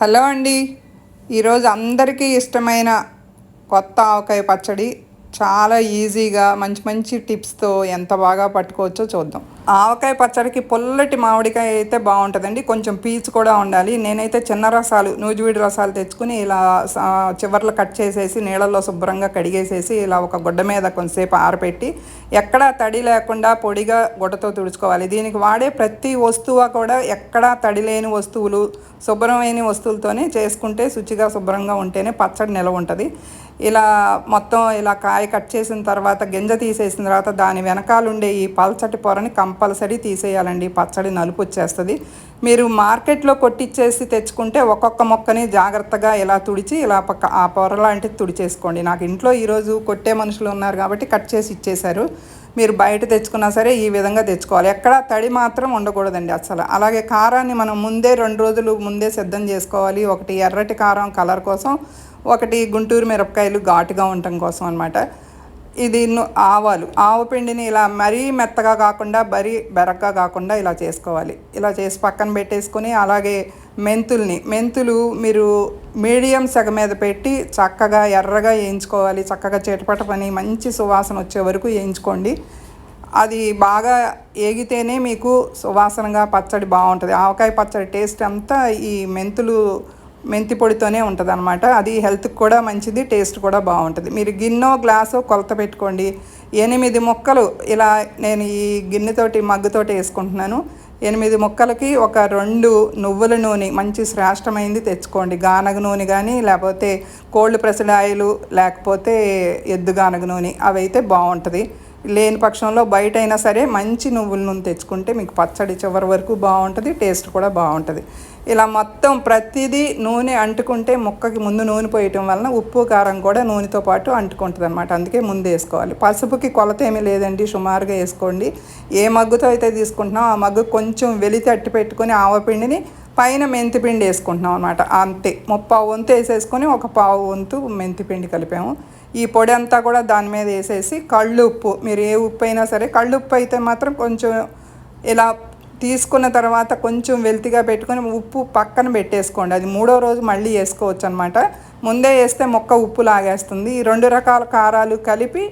Hello అండి. ఈరోజు అందరికీ ఇష్టమైన కొత్త ఆవకాయ పచ్చడి. చాలా ఈజీగా మంచి మంచి టిప్స్తో ఎంత బాగా పట్టుకోవచ్చో చూద్దాం. ఆవకాయ పచ్చడికి పొల్లటి మామిడికాయ అయితే బాగుంటుందండి. కొంచెం పీచు కూడా ఉండాలి. నేనైతే చిన్న రసాలు నూజివీడి రసాలు తెచ్చుకుని ఇలా చివర్లు కట్ చేసేసి నీళ్ళల్లో శుభ్రంగా కడిగేసేసి ఇలా ఒక గుడ్డ మీద కొంతసేపు ఆరబెట్టి ఎక్కడా తడి లేకుండా పొడిగా గుడ్డతో తుడుచుకోవాలి. దీనికి వాడే ప్రతి వస్తువు కూడా ఎక్కడా తడి లేని వస్తువులు శుభ్రమైన వస్తువులతోనే చేసుకుంటే శుచిగా శుభ్రంగా ఉంటేనే పచ్చడి నిలవ ఉంటుంది ఇలా మొత్తం ఇలా కాయ కట్ చేసిన తర్వాత గింజ తీసేసిన తర్వాత దాని వెనకాల ఉండే ఈ పల్చటి పొరని కంపల్సరీ తీసేయాలండి. పచ్చడి నలుపు వచ్చేస్తుంది. మీరు మార్కెట్లో కొట్టిచ్చేసి తెచ్చుకుంటే ఒక్కొక్క మొక్కని జాగ్రత్తగా ఇలా తుడిచి ఇలా పక్క ఆ పొర లాంటిది తుడిచేసుకోండి. నాకు ఇంట్లో ఈరోజు కొట్టే మనుషులు ఉన్నారు కాబట్టి కట్ చేసి ఇచ్చేశారు. మీరు బయట తెచ్చుకున్నా సరే ఈ విధంగా తెచ్చుకోవాలి. ఎక్కడ తడి మాత్రం ఉండకూడదండి అసలు అలాగే కారాన్ని మనం ముందే రెండు రోజులు ముందే సిద్ధం చేసుకోవాలి. ఒకటి ఎర్రటి కారం కలర్ కోసం ఒకటి గుంటూరు మిరపకాయలు ఘాటుగా ఉండటం కోసం అనమాట ఇది ఆవాలు. ఆవు పిండిని ఇలా మరీ మెత్తగా కాకుండా మరీ బెరగ్గా కాకుండా ఇలా చేసుకోవాలి. ఇలా చేసి పక్కన పెట్టేసుకొని అలాగే మెంతుల్ని. మెంతులు మీరు మీడియం సెగ మీద పెట్టి చక్కగా ఎర్రగా వేయించుకోవాలి. చక్కగా చిటపట పని మంచి సువాసన వచ్చే వరకు వేయించుకోండి. అది బాగా ఏగితేనే మీకు సువాసనగా పచ్చడి బాగుంటుంది. ఆవకాయ పచ్చడి టేస్ట్ అంతా ఈ మెంతులు మెంతి పొడితోనే ఉంటుంది అనమాట అది హెల్త్కి కూడా మంచిది టేస్ట్ కూడా బాగుంటుంది. మీరు గిన్నె గ్లాసో కొలత పెట్టుకోండి. ఎనిమిది ముక్కలు ఇలా నేను ఈ గిన్నెతోటి మగ్గుతోటి వేసుకుంటున్నాను. ఎనిమిది ముక్కలకి ఒక రెండు నువ్వుల నూనె మంచి శ్రేష్టమైంది తెచ్చుకోండి. గానగ నూనె కానీ లేకపోతే కోల్డ్ ప్రెస్డ్ లేకపోతే ఎద్దు గానగ నూనె అవైతే బాగుంటుంది లేని పక్షంలో బయట అయినా సరే మంచి నువ్వుల నూనె తెచ్చుకుంటే మీకు పచ్చడి చివరి వరకు బాగుంటుంది టేస్ట్ కూడా బాగుంటుంది. ఇలా మొత్తం ప్రతిదీ నూనె అంటుకుంటే ముక్కకి ముందు నూనె పోయటం వలన ఉప్పు కారం కూడా నూనెతో పాటు అంటుకుంటుంది అనమాట అందుకే ముందు వేసుకోవాలి. పసుపుకి కొలత ఏమీ లేదండి సుమారుగా వేసుకోండి. ఏ మగ్గుతో అయితే తీసుకుంటున్నాం ఆ మగ్గు కొంచెం వెలితే అట్టి పెట్టుకొని ఆవపిండిని పైన మెంతిపిండి వేసుకుంటున్నాం అనమాట అంతే. ముప్పావు వంతు వేసేసుకొని ఒక పావు వంతు మెంతిపిండి కలిపాము. ఈ పొడి అంతా కూడా దాని మీద వేసేసి కళ్ళు ఉప్పు మీరు ఏ ఉప్పు అయినా సరే కళ్ళు ఉప్పు అయితే మాత్రం కొంచెం ఇలా తీసుకున్న తర్వాత కొంచెం వెల్తిగా పెట్టుకొని ఉప్పు పక్కన పెట్టేసుకోండి. అది మూడో రోజు మళ్ళీ వేసుకోవచ్చు అనమాట ముందే వేస్తే మొక్క ఉప్పు లాగేస్తుంది. ఈ రెండు రకాల కారాలు కలిపి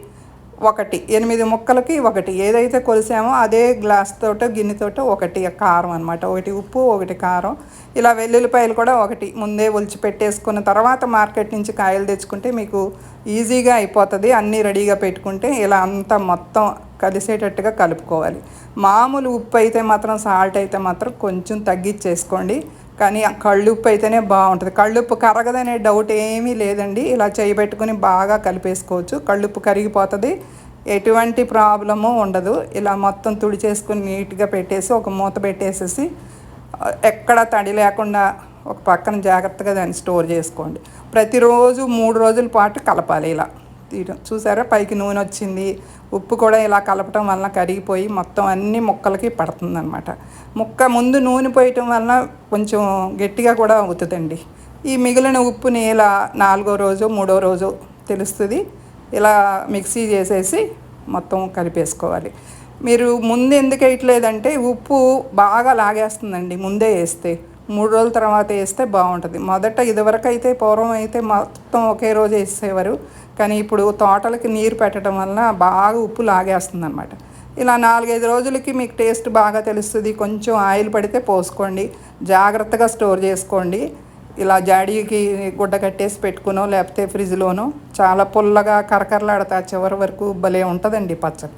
ఒకటి ఎనిమిది ముక్కలకి ఒకటి. ఏదైతే కొలిసామో అదే గ్లాస్ తోటో గిన్నెతోటో ఒకటి కారం అనమాట ఒకటి ఉప్పు ఒకటి కారం. ఇలా వెల్లుల్లిపాయలు కూడా ఒకటి. ముందే ఒలిచి పెట్టేసుకున్న తర్వాత మార్కెట్ నుంచి కాయలు తెచ్చుకుంటే మీకు ఈజీగా అయిపోతుంది. అన్నీ రెడీగా పెట్టుకుంటే ఇలా అంతా మొత్తం కలిసేటట్టుగా కలుపుకోవాలి. మామూలు ఉప్పు అయితే మాత్రం సాల్ట్ అయితే మాత్రం కొంచెం తగ్గించేసుకోండి. కానీ ఆ కళ్ళుప్పు అయితేనే బాగుంటుంది. కళ్ళుప్పు కరగదనే డౌట్ ఏమీ లేదండి. ఇలా చేయబెట్టుకుని బాగా కలిపేసుకోవచ్చు. కళ్ళుప్పు కరిగిపోతుంది. ఎటువంటి ప్రాబ్లము ఉండదు. ఇలా మొత్తం తుడిచేసుకుని నీట్గా పెట్టేసి ఒక మూత పెట్టేసేసి ఎక్కడ తడి లేకుండా ఒక పక్కన జాగ్రత్తగా దాన్ని స్టోర్ చేసుకోండి. ప్రతిరోజు మూడు రోజుల పాటు కలపాలి ఇలా. తీయడం చూసారా? పైకి నూనె వచ్చింది. ఉప్పు కూడా ఇలా కలపటం వలన కరిగిపోయి మొత్తం అన్ని ముక్కలకి పడుతుంది అనమాట ముక్క ముందు నూనె పోయటం వలన కొంచెం గట్టిగా కూడా అవుతుందండి. ఈ మిగిలిన ఉప్పుని ఇలా నాలుగో రోజు మూడో రోజు తెలుస్తుంది. ఇలా మిక్సీ చేసేసి మొత్తం కలిపేసుకోవాలి. మీరు ముందు ఎందుకు వేయట్లేదంటే ఉప్పు బాగా లాగేస్తుందండి ముందే వేస్తే. మూడు రోజుల తర్వాత వేస్తే బాగుంటుంది. మొదట ఇదివరకు అయితే పూర్వం అయితే మొత్తం ఒకే రోజు వేసేవారు. కానీ ఇప్పుడు తోటలకి నీరు పెట్టడం వలన బాగా ఉప్పు లాగేస్తుంది అనమాట ఇలా నాలుగైదు రోజులకి మీకు టేస్ట్ బాగా తెలుస్తుంది. కొంచెం ఆయిల్ పడితే పోసుకోండి. జాగ్రత్తగా స్టోర్ చేసుకోండి. ఇలా జాడీకి గుడ్డ కట్టేసి పెట్టుకునో లేకపోతే ఫ్రిడ్జ్లోనో చాలా పుల్లగా కరకరలాడతా చివరి వరకు భలే ఉంటుందండి పచ్చడి.